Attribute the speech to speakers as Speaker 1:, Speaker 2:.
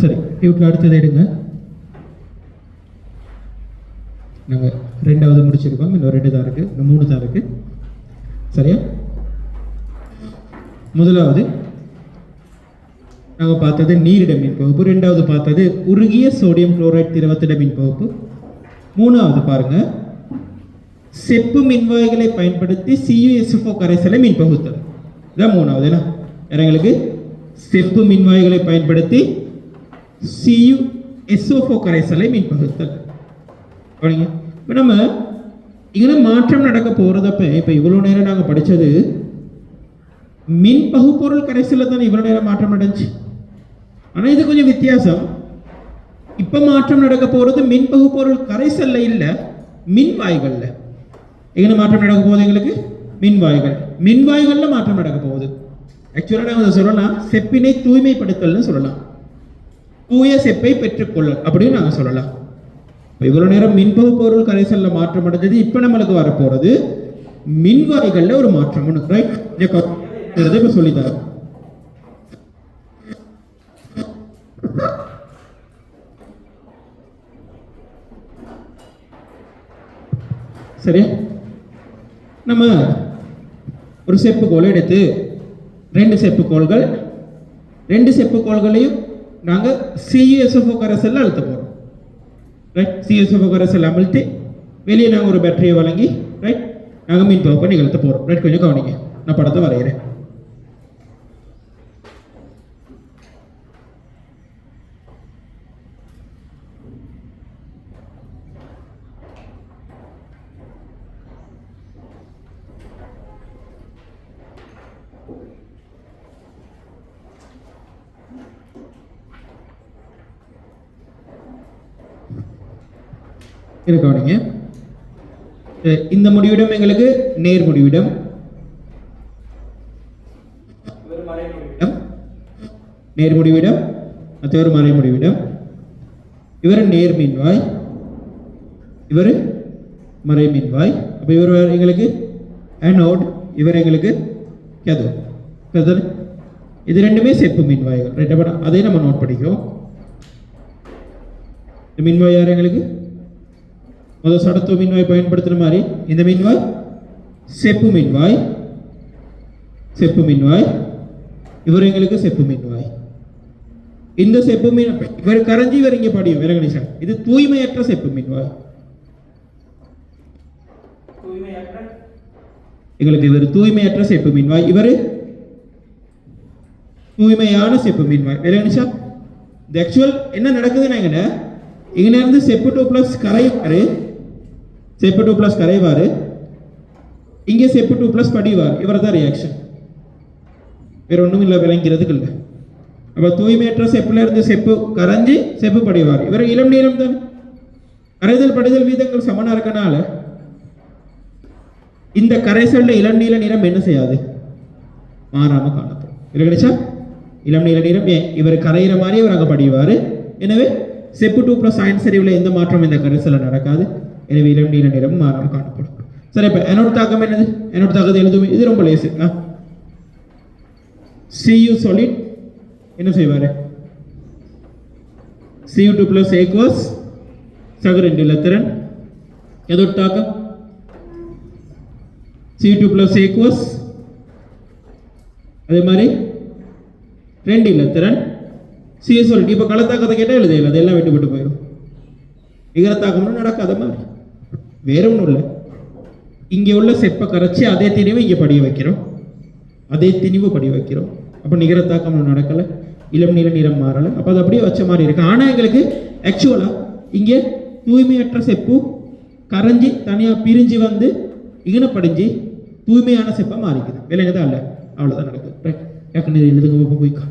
Speaker 1: சரி இவற்றில் அடுத்தது எடுங்க. நாங்கள் ரெண்டாவது முடிச்சிருக்கோம். இன்னும் ரெண்டு தான் இருக்குது இன்னும் மூணு தான் இருக்குது சரியா? முதலாவது நாங்கள் பார்த்தது நீரிட மின் பகுப்பு. ரெண்டாவது பார்த்தது உருகிய சோடியம் குளோரைட் திரவத்திட மின் பகுப்பு. மூணாவது பாருங்க செப்பு மின்வாய்களை பயன்படுத்தி சியுஎஸ்எஃப்ஓ கரைசலை மின் பகுத்தல். இதான் மூணாவது என்ன எங்களுக்கு? செப்பு மின்வாய்களை பயன்படுத்தி சியு எஸ்ஓஃபோ கரைசலை மின்பகுத்தல் அப்படிங்க இப்போ நம்ம இங்கே மாற்றம் நடக்க போகிறதப்ப இப்போ இவ்வளோ நேரம் நாங்கள் படித்தது மின் பகுப்பொருள் கரைசலில் தானே இவ்வளோ நேரம் மாற்றம் நடந்துச்சு? ஆனால் இது கொஞ்சம் வித்தியாசம். இப்போ மாற்றம் நடக்க போகிறது மின் பகுப்பொருள் கரைசல்ல இல்லை மின்வாய்களில் எங்கே மாற்றம் நடக்க போகுது எங்களுக்கு? மின்வாய்கள் மின்வாய்களில் மாற்றம் நடக்க போகுது. ஆக்சுவலாக நாங்கள் அதை சொல்லலாம் செப்பினை தூய்மைப்படுத்தல்னு சொல்லலாம். தூய செப்பை பெற்றுக்கொள்ளல் அப்படின்னு நாங்கள் சொல்லலாம். இப்போ இவ்வளோ நேரம் மின்பகு பொருள் கரைசல்ல மாற்றம் அடைஞ்சது இப்போ நம்மளுக்கு வரப்போகிறது மின்வாய்களில் ஒரு மாற்றம் ஒன்று ரைட் இப்போ சொல்லித்தரோம் சரியா? நம்ம ஒரு செப்பு கோல் எடுத்து ரெண்டு செப்புக்கோள்கள் ரெண்டு செப்புக்கோள்களையும் நாங்கள் சிஎஸ்எஃப்ஓ கரைசலில் அழுத்த போகிறோம் ரைட் சிஎஸ்எஃப்ஓ கரைசல் அமிழ்த்தி வெளியே நாங்கள் ஒரு பேட்டரியை வழங்கி ரைட் நாங்கள் மீன் பகுப்பை நிகழ்த்த போகிறோம் ரைட் கொஞ்சம் கவனிங்க. நான் படத்தை வரைகிறேன். இதை கவனிங்க. இந்த முடிவிடம் எங்களுக்கு நேர் முடிவிடம். நேர் முடிவிடம் மற்ற ஒரு மறை முடிவிடம். இவர் நேர் மின்வாய். இவர் மறை மின்வாய். அப்போ இவர் எங்களுக்கு அனோட் இவர் எங்களுக்கு கேதோட் கதர் இது ரெண்டுமே செப்பு மின்வாய்கள். ரைட் அதையும் நம்ம நோட் இந்த மின்வாய் யார் எங்களுக்கு? முதல் சடத்துவ மின்வாய் பயன்படுத்துகிற மாதிரி. இந்த மின்வாய்? செப்பு மின்வாய். செப்பு மின்வாய். இவர் எங்களுக்கு செப்பு மின்வாய். இந்த செப்பு மீன் இவர் கரைஞ்சி இவர் இங்கே படியும் விலகணிசன். இது தூய்மையற்ற செப்பு மின்வாய். எங்களுக்கு இவர் தூய்மையற்ற செப்பு மின்வாய். இவர்? தூய்மையான செப்பு மின்வாய். விலகணிசா இந்த ஆக்சுவல் என்ன நடக்குதுன்னா இங்கே இங்கே இருந்து செப்பு டூ ப்ளஸ் கரைவாரு செப்பு டூ ப்ளஸ் கரைவார் இங்கே செப்பு டூ ப்ளஸ் படிவார் இவர் தான் ரியாக்ஷன் வேறு ஒன்றும் இல்லை விளங்கிறதுக்கு இல்லை. அப்போ தூய்மையற்ற செப்பில் இருந்து செப்பு கரைஞ்சி செப்பு படிவார் இவர் இளம் நீளம் தான். கரைதல் படிதல் வீதங்கள் சமனாக இருக்கனால இந்த கரைசல்ல இளம் நீல நிறம் என்ன செய்யாது? மாறாமல் காணப்படும். இல்லை கிடைச்சா இளம் நீல நிறம் ஏன்? இவர் கரையிற மாதிரி இவர் அங்கே படிவார். எனவே செப்பு டூ ப்ளஸ் சயின்ஸ் அறிவில் எந்த மாற்றம் இந்த கரைசலில் நடக்காது. எனவே இளம் நீல நிறம் மாறாமல் காணப்படும் சரி இப்போ என்னோட தாக்கம் என்னது? என்னோட தாக்கத்தை எழுதுமே இது ரொம்ப லேசு சியு சொலிட் solid. என்ன செய்வாரு? Cu2 plus aqueous சகரன் இலத்திரன் எதோட தாக்கம்? Cu2 plus aqueous அதே மாதிரி ரெண்டு இலத்திரன் சிஎஸ் சொல்லிட்டு இப்போ கலத்தாக்கத்தை கேட்டால் எழுதையில அதெல்லாம் விட்டு விட்டு போயிடும் நிகரத்தாக்கம்னு நடக்காத மாதிரி. வேற ஒன்றும் இல்லை. இங்கே உள்ள செப்பை கரைச்சி அதே திணிவு இங்கே படிய வைக்கிறோம். அதே திணிவு படிய வைக்கிறோம். அப்போ நிகரத்தாக்கம் நடக்கலை. இளம் நில நிறம் மாறலை. அப்போ அது அப்படியே வச்ச மாதிரி இருக்கு. ஆனால் எங்களுக்கு ஆக்சுவலாக இங்கே தூய்மையற்ற செப்பு கரைஞ்சி தனியாக பிரிஞ்சு வந்து இகனப்படிஞ்சு தூய்மையான செப்பை மாறிக்குது. விலங்குதான் இல்லை. அவ்வளோதான் நடக்குது. ரைட் டக்குனு எழுதுங்க போய்க்கா